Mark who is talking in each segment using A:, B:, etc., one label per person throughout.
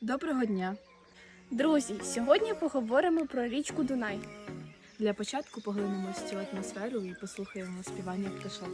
A: Доброго дня!
B: Друзі, сьогодні поговоримо про річку Дунай.
A: Для початку поглинемось цю атмосферу і послухаємо співання пташок.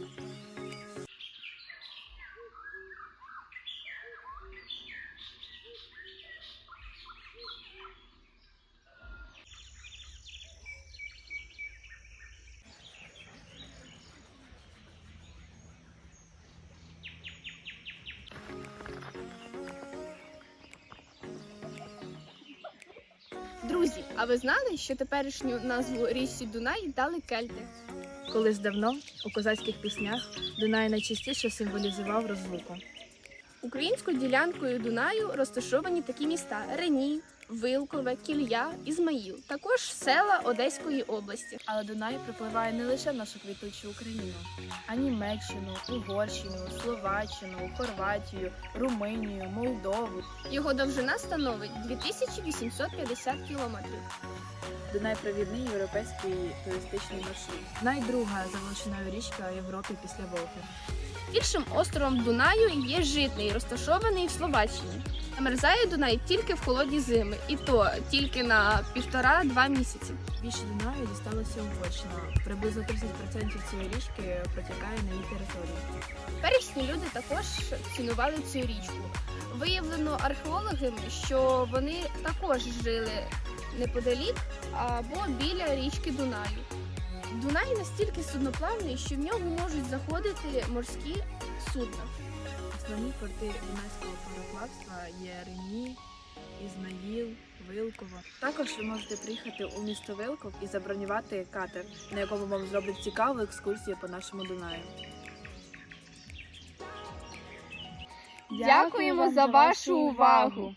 B: Друзі, а ви знали, що теперішню назву річці Дунай дали кельти?
A: Колись давно у козацьких піснях Дунай найчастіше символізував розлуку.
B: Українською ділянкою Дунаю розташовані такі міста: Рені, Вилкове, Кілля, Ізмаїл, також села Одеської області.
A: Але Дунай припливає не лише в нашу квітучу Україну, а Німеччину, Угорщину, Словаччину, Хорватію, Румунію, Молдову.
B: Його довжина становить 2850 кілометрів.
A: Дунай провідний європейський туристичний маршрут. Найдруга за величиною річка в Європі після Волги.
B: Більшим островом Дунаю є Житний, розташований в Словаччині. Замерзає Дунай тільки в холодні зими, і то тільки на півтора-два місяці.
A: Більше Дунаю дісталося Угорщина. Приблизно 30% цієї річки протікає на її території.
B: Пересні люди також цінували цю річку. Виявлено археологами, що вони також жили неподалік або біля річки Дунаю. Дунай настільки судноплавний, що в нього можуть заходити морські судна.
A: Основні порти Дунайського пароплавства є Рені, Ізмаїл, Вилково. Також ви можете приїхати у місто Вилков і забронювати катер, на якому вам зроблять цікаву екскурсію по нашому Дунаю.
B: Дякуємо за вашу увагу!